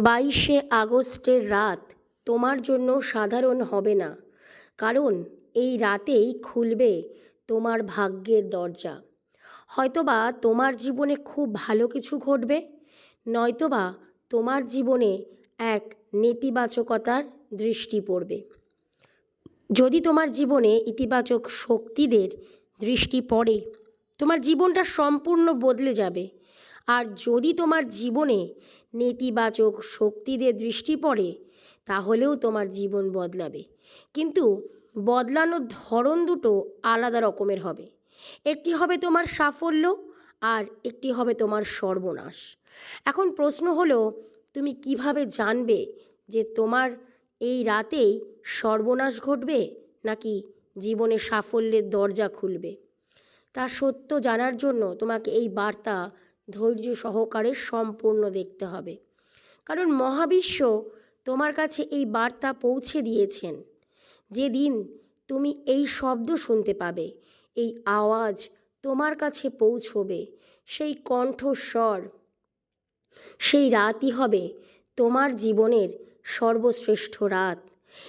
বাইশে আগস্টের রাত তোমার জন্য সাধারণ হবে না, কারণ এই রাতেই খুলবে তোমার ভাগ্যের দরজা। হয়তোবা তোমার জীবনে খুব ভালো কিছু ঘটবে, নয়তোবা তোমার জীবনে এক নেতিবাচকতার দৃষ্টি পড়বে। যদি তোমার জীবনে ইতিবাচক শক্তিদের দৃষ্টি পড়ে, তোমার জীবনটা সম্পূর্ণ বদলে যাবে। আর যদি তোমার জীবনে নেতিবাচক শক্তিদের দৃষ্টি পড়ে, তাহলেও তোমার জীবন বদলাবে। কিন্তু বদলানোর ধরন দুটো আলাদা রকমের হবে। একটি হবে তোমার সাফল্য আর একটি হবে তোমার সর্বনাশ। এখন প্রশ্ন হলো, তুমি কীভাবে জানবে যে তোমার এই রাতেই সর্বনাশ ঘটবে নাকি জীবনে সাফল্যের দরজা খুলবে? তা সত্য জানার জন্য তোমাকে এই বার্তা ধৈর্য সহকারে সম্পূর্ণ দেখতে হবে। কারণ মহাবিশ্ব তোমার কাছে এই বার্তা পৌঁছে দিয়েছেন যেদিন তুমি এই শব্দ শুনতে পাবে, এই আওয়াজ তোমার কাছে পৌঁছবে, সেই কণ্ঠস্বর, সেই রাতই হবে তোমার জীবনের সর্বশ্রেষ্ঠ রাত।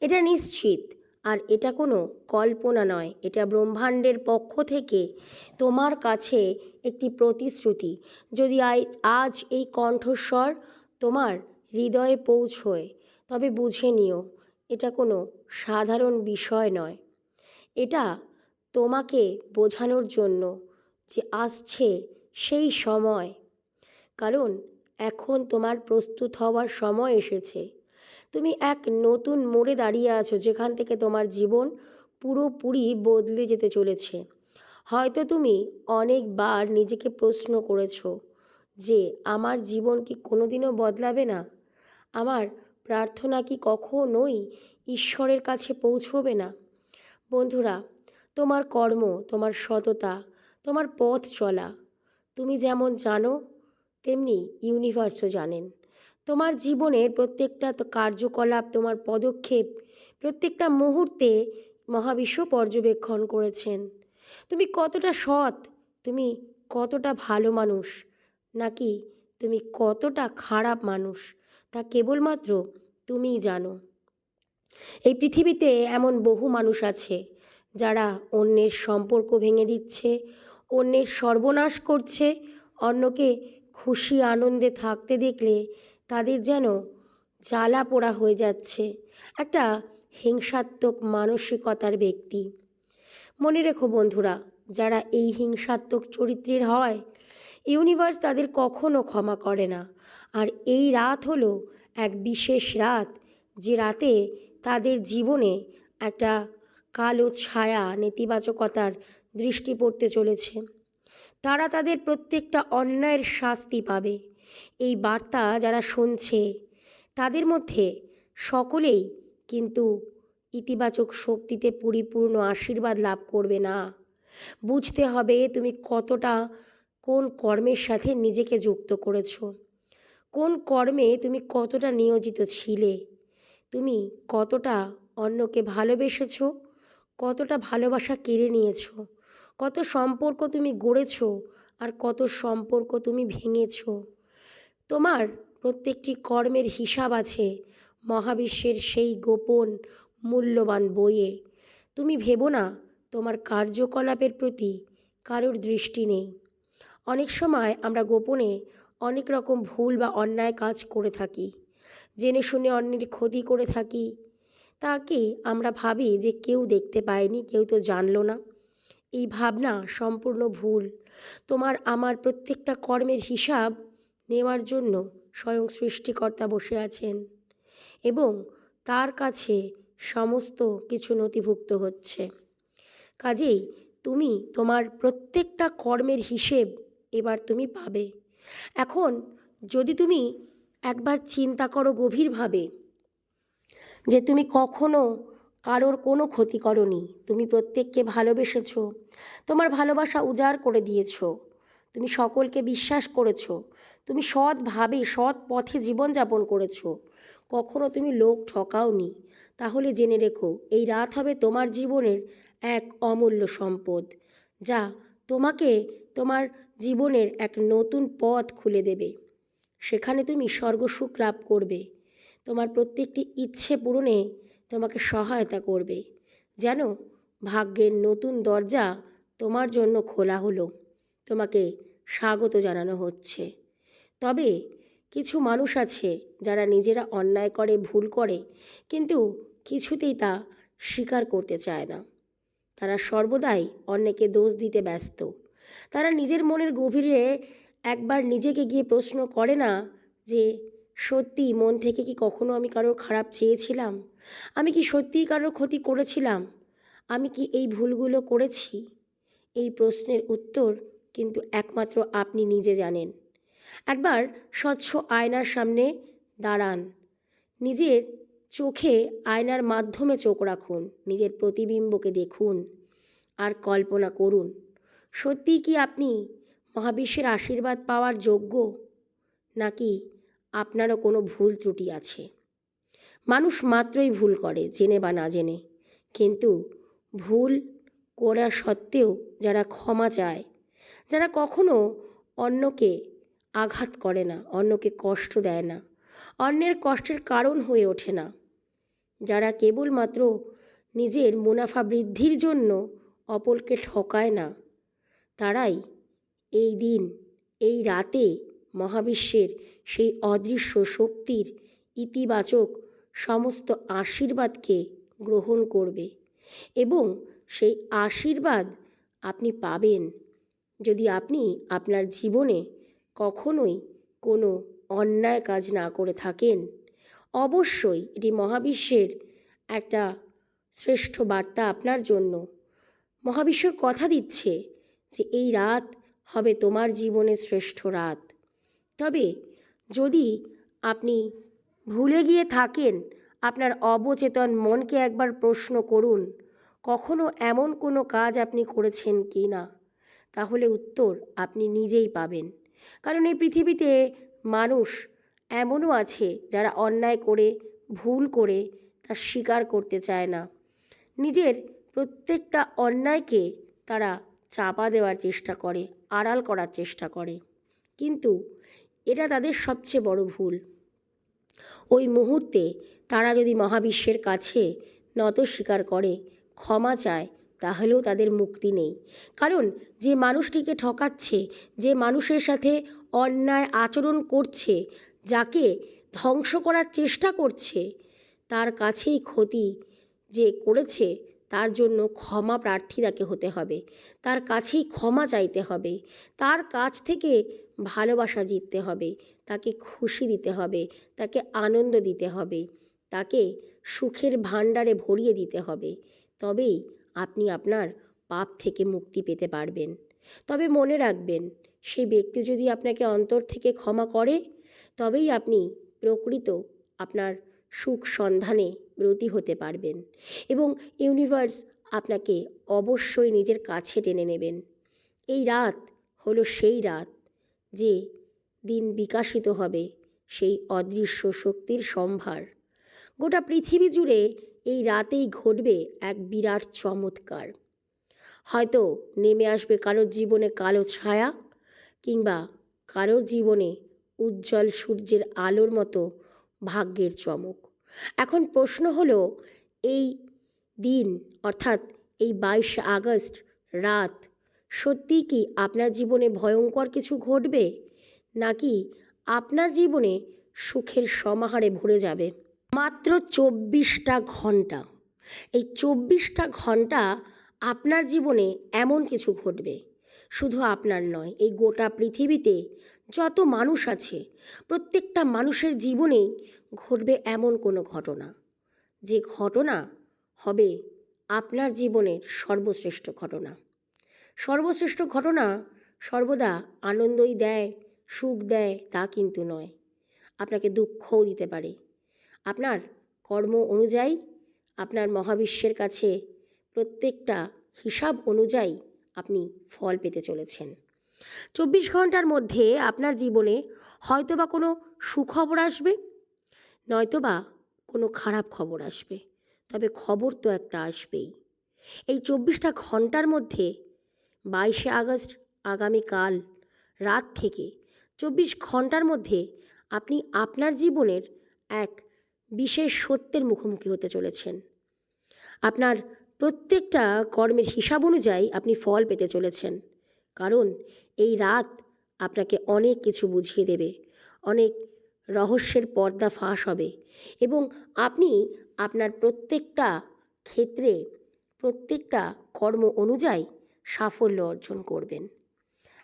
এটা নিশ্চিত আর এটা কোনো কল্পনা নয়, এটা ব্রহ্মাণ্ডের পক্ষ থেকে তোমার কাছে একটি প্রতিশ্রুতি। যদি আজ এই কণ্ঠস্বর তোমার হৃদয়ে পৌঁছয়, তবে বুঝে নিও, এটা কোনো সাধারণ বিষয় নয়। এটা তোমাকে বোঝানোর জন্য যে আসছে সেই সময়। কারণ এখন তোমার প্রস্তুত হওয়ার সময় এসেছে। তুমি এক নতুন মোড়ে দাঁড়িয়ে আছো, যেখান থেকে তোমার জীবন পুরোপুরি বদলে যেতে চলেছে। হয়তো তুমি অনেকবার নিজেকে প্রশ্ন করেছ যে, আমার জীবন কি কোনোদিনও বদলাবে না? আমার প্রার্থনা কি কখনোই ঈশ্বরের কাছে পৌঁছবে না? বন্ধুরা, তোমার কর্ম, তোমার সততা, তোমার পথ চলা, তুমি যেমন জানো, তেমনি ইউনিভার্সও জানেন। তোমার জীবনের প্রত্যেকটা কার্যকলাপ, তোমার পদক্ষেপ প্রত্যেকটা মুহূর্তে মহাবিশ্ব পর্যবেক্ষণ করেছেন। তুমি কতটা সৎ, তুমি কতটা ভালো মানুষ, নাকি তুমি কতটা খারাপ মানুষ, তা কেবলমাত্র তুমিই জানো। এই পৃথিবীতে এমন বহু মানুষ আছে, যারা অন্যের সম্পর্ক ভেঙে দিচ্ছে, অন্যের সর্বনাশ করছে, অন্যকে খুশি আনন্দে থাকতে দেখলে তাদের যেন জ্বালা পোড়া হয়ে যাচ্ছে। একটা হিংসাত্মক মানসিকতার ব্যক্তি। মনে রেখো বন্ধুরা, যারা এই হিংসাত্মক চরিত্রের হয়, ইউনিভার্স তাদের কখনো ক্ষমা করে না। আর এই রাত হলো এক বিশেষ রাত, যে রাতে তাদের জীবনে একটা কালো ছায়া, নেতিবাচকতার দৃষ্টি পড়তে চলেছে। তারা তাদের প্রত্যেকটা অন্যায়ের শাস্তি পাবে। এই বার্তা যারা শুনছে, তাদের মধ্যে সকলেই কিন্তু ইতিবাচক শক্তিতে পরিপূর্ণ আশীর্বাদ লাভ করবে না। বুঝতে হবে তুমি কতটা, কোন কর্মের সাথে নিজেকে যুক্ত করেছ? কোন কর্মে তুমি কতটা নিয়োজিত ছিলে? তুমি কতটা অন্যকে ভালোবেসেছ? কতটা ভালোবাসা কেড়ে নিয়েছ? কত সম্পর্ক তুমি গড়েছ? আর কত সম্পর্ক তুমি ভেঙেছ? তোমার প্রত্যেকটি কর্মের হিসাব আছে মহাবিশ্বের সেই গোপন, মূল্যবান বইয়ে। তুমি ভেবো না, তোমার কার্যকলাপের প্রতি কারোর দৃষ্টি নেই। অনেক সময় আমরা গোপনে অনেক রকম ভুল বা অন্যায় কাজ করে থাকি, জেনে শুনে অন্যের ক্ষতি করে থাকি। তাকে আমরা ভাবি যে কেউ দেখতে পায়নি, কেউ তো জানলো না। এই ভাবনা সম্পূর্ণ ভুল। তোমার আমার প্রত্যেকটা কর্মের হিসাব নেওয়ার জন্য স্বয়ং সৃষ্টিকর্তা বসে আছেন এবং তার কাছে সমস্ত কিছু নথিভুক্ত হচ্ছে। কাজেই তুমি তোমার প্রত্যেকটা কর্মের হিসেব এবার তুমি পাবে। এখন যদি তুমি একবার চিন্তা করো গভীরভাবে যে তুমি কখনো কারোর কোনো ক্ষতি করনি, তুমি প্রত্যেককে ভালোবেসেছ, তোমার ভালোবাসা উজাড় করে দিয়েছ তুমি সকলকে বিশ্বাস করেছ। তুমি সৎভাবে সৎ পথে জীবনযাপন করেছ। কখনো তুমি লোক ঠকাওনি। তাহলে জেনে রেখো, এই রাত হবে তোমার জীবনের এক অমূল্য সম্পদ। যা তোমাকে তোমার জীবনের এক নতুন পথ খুলে দেবে। সেখানে তুমি স্বর্গসুখ লাভ করবে। তোমার প্রত্যেকটি ইচ্ছে পূরণে তোমাকে সহায়তা করবে। যেন ভাগ্যের নতুন দরজা তোমার জন্য খোলা হলো। তোমাকে স্বাগত জানানো হচ্ছে। তবে কিছু মানুষ আছে যারা নিজেরা অন্যায় করে, ভুল করে, কিন্তু কিছুতেই তা স্বীকার করতে চায় না। তারা সর্বদাই অন্যকে দোষ দিতে ব্যস্ত। তারা নিজের মনের গভীরে একবার নিজেকে গিয়ে প্রশ্ন করে না যে, সত্যি মন থেকে কি কখনো আমি কারোর খারাপ চেয়েছিলাম? আমি কি সত্যিই কারোর ক্ষতি করেছিলাম? আমি কি এই ভুলগুলো করেছি? এই প্রশ্নের উত্তর কিন্তু একমাত্র আপনি নিজে জানেন। একবার স্বচ্ছ আয়নার সামনে দাঁড়ান। নিজের চোখে আয়নার মাধ্যমে চোখ রাখুন। নিজের প্রতিবিম্বকে দেখুন আর কল্পনা করুন, সত্যিই কি আপনি মহাবিশ্বের আশীর্বাদ পাওয়ার যোগ্য, নাকি আপনারও কোনো ভুল ত্রুটি আছে? মানুষ মাত্রই ভুল করে, জেনে বা না জেনে। কিন্তু ভুল করা সত্ত্বেও যারা ক্ষমা চায় যারা কখনো অন্যকে আঘাত করে না, অন্যকে কষ্ট দেয় না, অন্যের কষ্টের কারণ হয়ে ওঠে না। যারা কেবলমাত্র নিজের মুনাফা বৃদ্ধির জন্য অপরকে ঠকায় না, তারাই এই দিন, এই রাতে মহাবিশ্বের সেই অদৃশ্য শক্তির ইতিবাচক সমস্ত আশীর্বাদকে গ্রহণ করবে এবং সেই আশীর্বাদ আপনি পাবেন। যদি আপনি আপনার জীবনে কখনোই কোনো অন্যায় কাজ না করে থাকেন, অবশ্যই এটি মহাবিশ্বের একটা শ্রেষ্ঠ বার্তা আপনার জন্য। মহাবিশ্ব কথা দিচ্ছে যে এই রাত হবে তোমার জীবনের শ্রেষ্ঠ রাত। তবে যদি আপনি ভুলে গিয়ে থাকেন, আপনার অবচেতন মনকে একবার প্রশ্ন করুন, কখনো এমন কোনো কাজ আপনি করেছেন কি না তাহলে উত্তর আপনি নিজেই পাবেন। কারণ এই পৃথিবীতে মানুষ এমনও আছে যারা অন্যায় করে, ভুল করে তা স্বীকার করতে চায় না। নিজের প্রত্যেকটা অন্যায়কে তারা চাপা দেওয়ার চেষ্টা করে, আড়াল করার চেষ্টা করে। কিন্তু এটা তাদের সবচেয়ে বড় ভুল। ওই মুহূর্তে তারা যদি মহাবিশ্বের কাছে নত স্বীকার করে, ক্ষমা চায় তাহলেও তাদের মুক্তি নেই। কারণ যে মানুষটিকে ঠকাচ্ছে, যে মানুষের সাথে অন্যায় আচরণ করছে, যাকে ধ্বংস করার চেষ্টা করছে, তার কাছেই ক্ষতি যে করেছে, তার জন্য ক্ষমা প্রার্থী তাকে হতে হবে। তার কাছেই ক্ষমা চাইতে হবে। তার কাছ থেকে ভালোবাসা জিততে হবে। তাকে খুশি দিতে হবে। তাকে আনন্দ দিতে হবে। তাকে সুখের ভাণ্ডারে ভরিয়ে দিতে হবে। তবেই আপনি আপনার পাপ থেকে মুক্তি পেতে পারবেন। তবে মনে রাখবেন সেই ব্যক্তি যদি আপনাকে অন্তর থেকে ক্ষমা করে, তবেই আপনি প্রকৃত আপনার সুখ সন্ধানে ব্রতী হতে পারবেন এবং ইউনিভার্স আপনাকে অবশ্যই নিজের কাছে টেনে নেবেন। এই রাত হলো সেই রাত যে দিন বিকাশিত হবে সেই অদৃশ্য শক্তির সম্ভার। গোটা পৃথিবী জুড়ে এই রাতেই ঘটবে এক বিরাট চমৎকার। হয়তো নেমে আসবে কারোর জীবনে কালো ছায়া কিংবা কারোর জীবনে উজ্জ্বল সূর্যের আলোর মতো ভাগ্যের চমক। এখন প্রশ্ন হলো, এই দিন অর্থাৎ এই বাইশে আগস্ট রাত সত্যিই কি আপনার জীবনে ভয়ঙ্কর কিছু ঘটবে? নাকি আপনার জীবনে সুখের সমাহারে ভরে যাবে? মাত্র চব্বিশটা ঘণ্টা। এই চব্বিশটা ঘণ্টা আপনার জীবনে এমন কিছু ঘটবে। শুধু আপনার নয়, এই গোটা পৃথিবীতে যত মানুষ আছে, প্রত্যেকটা মানুষের জীবনেই ঘটবে এমন কোনো ঘটনা। যে ঘটনা হবে আপনার জীবনের সর্বশ্রেষ্ঠ ঘটনা। সর্বশ্রেষ্ঠ ঘটনা সর্বদা আনন্দই দেয়, সুখ দেয়, তা কিন্তু নয়। আপনাকে দুঃখও দিতে পারে। আপনার কর্ম অনুযায়ী, আপনার মহাবিশ্বের কাছে প্রত্যেকটা হিসাব অনুযায়ী আপনি ফল পেতে চলেছেন। চব্বিশ ঘণ্টার মধ্যে আপনার জীবনে হয়তোবা কোনো সুখবর আসবে, নয়তোবা কোনো খারাপ খবর আসবে, তবে খবর তো একটা আসবেই। এই চব্বিশটা ঘণ্টার মধ্যে বাইশে আগস্ট আগামীকাল রাত থেকে চব্বিশ ঘণ্টার মধ্যে আপনি আপনার জীবনের এক বিশেষ সত্যের মুখোমুখি হতে চলেছেন। আপনার প্রত্যেকটা কর্মের হিসাব অনুযায়ী আপনি ফল পেতে চলেছেন। কারণ এই রাত আপনাকে অনেক কিছু বুঝিয়ে দেবে, অনেক রহস্যের পর্দা ফাঁস হবে এবং আপনি আপনার প্রত্যেকটা ক্ষেত্রে, প্রত্যেকটা কর্ম অনুযায়ী সাফল্য অর্জন করবেন।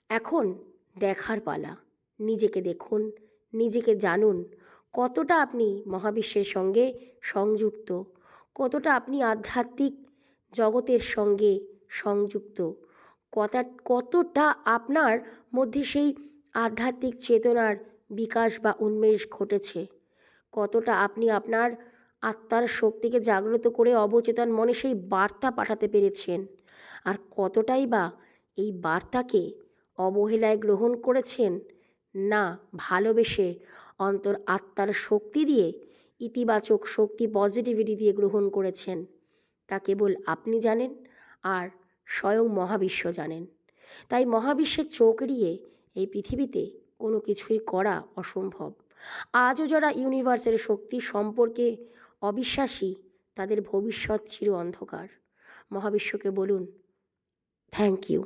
এখন দেখার পালা, নিজেকে দেখুন, নিজেকে জানুন কতটা আপনি মহাবিশ্বের সঙ্গে সংযুক্ত? কতটা আপনি আধ্যাত্মিক জগতের সঙ্গে সংযুক্ত? কতা, কতটা আপনার মধ্যে সেই আধ্যাত্মিক চেতনার বিকাশ বা উন্মেষ ঘটেছে? কতটা আপনি আপনার আত্মার শক্তিকে জাগ্রত করে অবচেতন মনে সেই বার্তা পাঠাতে পেরেছেন? আর কতটাই বা এই বার্তাকে অবহেলায় গ্রহণ করেছেন? না, ভালোবেসে অন্তর আত্মার শক্তি দিয়ে ইতিবাচক শক্তি পজিটিভিটি দিয়ে গ্রহণ করেছেন। তা কেবল আপনি জানেন আর স্বয়ং মহাবিশ্ব জানেন। তাই মহাবিশ্বের চোখ এড়িয়ে এই পৃথিবীতে কোনো কিছুই করা অসম্ভব। আজও যারা ইউনিভার্সের শক্তি সম্পর্কে অবিশ্বাসী, তাদের ভবিষ্যৎ চির অন্ধকার। মহাবিশ্বকে বলুন থ্যাংক ইউ